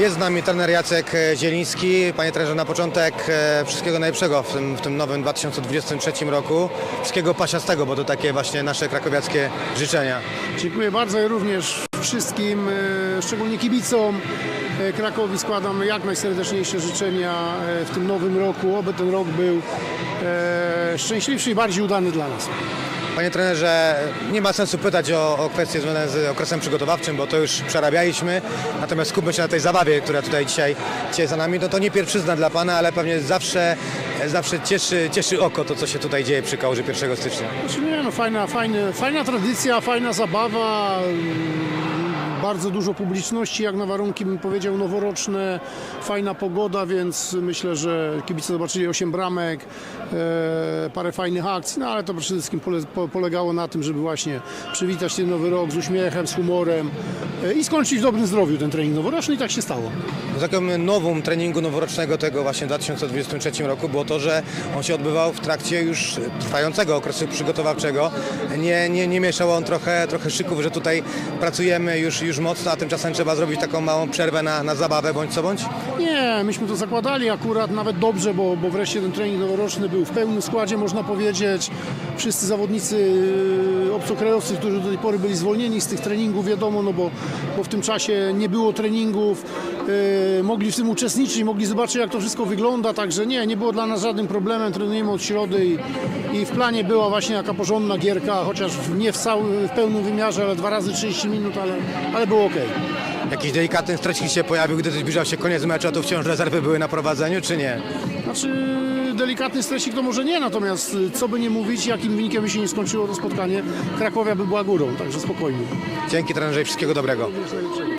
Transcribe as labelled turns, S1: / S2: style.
S1: Jest z nami trener Jacek e, Zieliński. Panie trenerze, na początek e, wszystkiego najlepszego w tym, w tym nowym 2023 roku. Wszystkiego pasiastego, bo to takie właśnie nasze krakowiackie życzenia.
S2: Dziękuję bardzo i również wszystkim, e, szczególnie kibicom Krakowi składam jak najserdeczniejsze życzenia w tym nowym roku, oby ten rok był szczęśliwszy i bardziej udany dla nas.
S1: Panie trenerze, nie ma sensu pytać o, o kwestie związane z okresem przygotowawczym, bo to już przerabialiśmy. Natomiast skupmy się na tej zabawie, która tutaj dzisiaj, dzisiaj za nami. No to nie pierwszyzna dla Pana, ale pewnie zawsze, zawsze cieszy, cieszy oko to, co się tutaj dzieje przy kałuży 1 stycznia.
S2: Znaczy nie, no fajna, fajny, fajna tradycja, fajna zabawa, bardzo dużo publiczności, jak na warunki bym powiedział noworoczne, fajna pogoda, więc myślę, że kibice zobaczyli 8 bramek, e, parę fajnych akcji, no ale to przede wszystkim pole, po, polegało na tym, żeby właśnie przywitać ten nowy rok z uśmiechem, z humorem e, i skończyć w dobrym zdrowiu ten trening noworoczny i tak się stało.
S1: No, Takim nowym treningu noworocznego tego właśnie w 2023 roku było to, że on się odbywał w trakcie już trwającego okresu przygotowawczego. Nie, nie, nie mieszał on trochę, trochę szyków, że tutaj pracujemy już, już mocno, a tymczasem trzeba zrobić taką małą przerwę na, na zabawę bądź co bądź.
S2: Nie, myśmy to zakładali akurat nawet dobrze, bo, bo wreszcie ten trening noworoczny był w pełnym składzie, można powiedzieć. Wszyscy zawodnicy yy, obcokrajowcy, którzy do tej pory byli zwolnieni z tych treningów, wiadomo, no bo, bo w tym czasie nie było treningów, mogli w tym uczestniczyć, mogli zobaczyć jak to wszystko wygląda, także nie, nie było dla nas żadnym problemem, trenujemy od środy i, i w planie była właśnie jaka porządna gierka, chociaż nie w, cały, w pełnym wymiarze, ale dwa razy 30 minut, ale, ale było ok.
S1: Jakiś delikatny strecik się pojawił, gdy zbliżał się koniec meczu, a tu wciąż rezerwy były na prowadzeniu, czy nie?
S2: Znaczy delikatny stresik to może nie, natomiast y, co by nie mówić, jakim wynikiem by się nie skończyło to spotkanie, Krakowia by była górą, także spokojnie.
S1: Dzięki trenerze i wszystkiego dobrego.